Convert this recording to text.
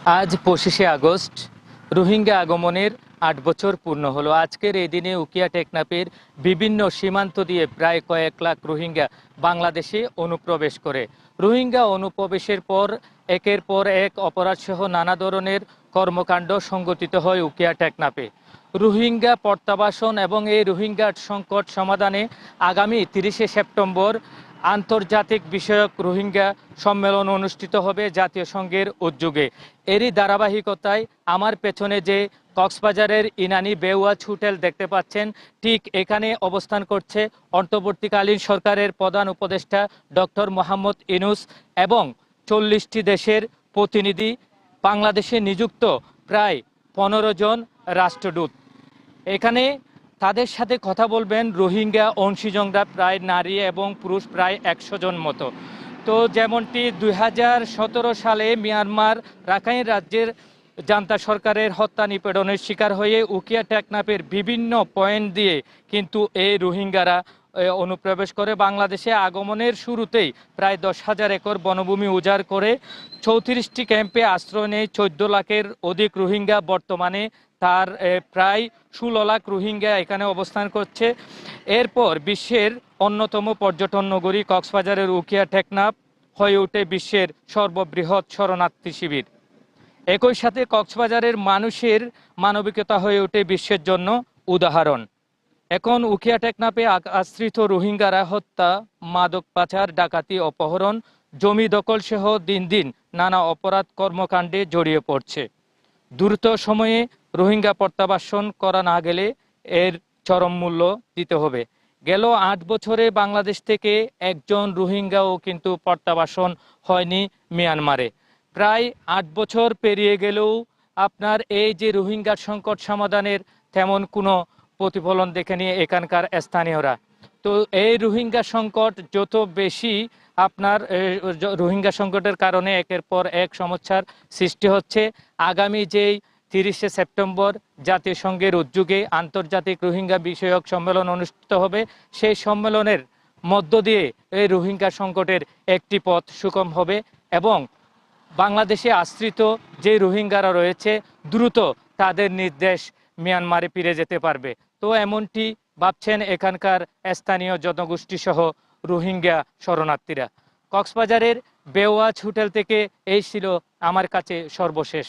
আজ পঁচিশে আগস্ট, রোহিঙ্গা আগমনের আট বছর পূর্ণ হলো। আজকের এই দিনে উকিয়া টেকনাপের বিভিন্ন সীমান্ত দিয়ে প্রায় কয়েক লাখ রোহিঙ্গা বাংলাদেশে অনুপ্রবেশ করে। রোহিঙ্গা অনুপ্রবেশের পর, একের পর এক অপরাধসহ নানা ধরনের কর্মকাণ্ড সংগঠিত হয় উকিয়া টেকনাপে রোহিঙ্গা প্রত্যাবাসন এবং এই রোহিঙ্গা সংকট সমাধানে আগামী তিরিশে সেপ্টেম্বর আন্তর্জাতিক বিষয়ক রোহিঙ্গা সম্মেলন অনুষ্ঠিত হবে জাতীয় সংঘের উদ্যোগে। এরই ধারাবাহিকতায় আমার পেছনে যে কক্সবাজারের ইনানি বেউয়াজ হোটেল দেখতে পাচ্ছেন, ঠিক এখানে অবস্থান করছে অন্তর্বর্তীকালীন সরকারের প্রধান উপদেষ্টা ডক্টর মোহাম্মদ ইনুস এবং চল্লিশটি দেশের প্রতিনিধি, বাংলাদেশে নিযুক্ত প্রায় পনেরো জন রাষ্ট্রদূত। এখানে তাদের সাথে কথা বলবেন রোহিঙ্গা অংশীজনরা প্রায় নারী এবং পুরুষ প্রায় একশো জন মতো। তো যেমনটি দু হাজার সতেরো সালে মিয়ানমার রাখাইন রাজ্যের জান্তা সরকারের হত্যা নিপীড়নের শিকার হয়ে উকিয়া টেকনাপের বিভিন্ন পয়েন্ট দিয়ে কিন্তু এই রোহিঙ্গারা অনুপ্রবেশ করে বাংলাদেশে আগমনের শুরুতেই প্রায় দশ হাজার একর বনভূমি উজাড় করে চৌত্রিশটি ক্যাম্পে আশ্রয় নেয় চোদ্দ লাখের অধিক রোহিঙ্গা। বর্তমানে তার প্রায় ষোলো লাখ রোহিঙ্গা এখানে অবস্থান করছে। এরপর বিশ্বের অন্যতম পর্যটন নগরী কক্সবাজারের উকিয়া টেকনাফ হয়ে ওঠে বিশ্বের সর্ববৃহৎ শরণার্থী শিবির। একই সাথে কক্সবাজারের মানুষের মানবিকতা হয়ে ওঠে বিশ্বের জন্য উদাহরণ। এখন উখিয়া টেকনাপে আশ্রিত রোহিঙ্গারা হত্যা, মাদক পাচার, ডাকাতি, অপহরণ, জমি দখল সহ দিন দিন নানা অপরাধ কর্মকাণ্ডে জড়িয়ে পড়ছে। দ্রুত সময়ে রোহিঙ্গা প্রত্যাবাসন করা না গেলে এর চরম মূল্য দিতে হবে। গেল আট বছরে বাংলাদেশ থেকে একজন রোহিঙ্গাও কিন্তু প্রত্যাবাসন হয়নি মিয়ানমারে। প্রায় আট বছর পেরিয়ে গেলেও আপনার এই যে রোহিঙ্গা সংকট সমাধানের তেমন কোনো প্রতিফলন দেখে নিয়ে এখানকার স্থানীয়রা। তো এই রোহিঙ্গা সংকট যত বেশি আপনার রোহিঙ্গা সংকটের কারণে একের পর এক সমস্যার সৃষ্টি হচ্ছে। আগামী যেই তিরিশে সেপ্টেম্বর জাতিসংঘের উদ্যোগে আন্তর্জাতিক রোহিঙ্গা বিষয়ক সম্মেলন অনুষ্ঠিত হবে, সেই সম্মেলনের মধ্য দিয়ে এই রোহিঙ্গা সংকটের একটি পথ সুগম হবে এবং বাংলাদেশে আশ্রিত যে রোহিঙ্গারা রয়েছে, দ্রুত তাদের নির্দেশ মিয়ানমারে ফিরে যেতে পারবে। তো এমনটি ভাবছেন এখানকার স্থানীয় জনগোষ্ঠী সহ রোহিঙ্গা শরণার্থীরা। কক্সবাজারের বেওয়াজ হোটেল থেকে এই ছিল আমার কাছে সর্বশেষ।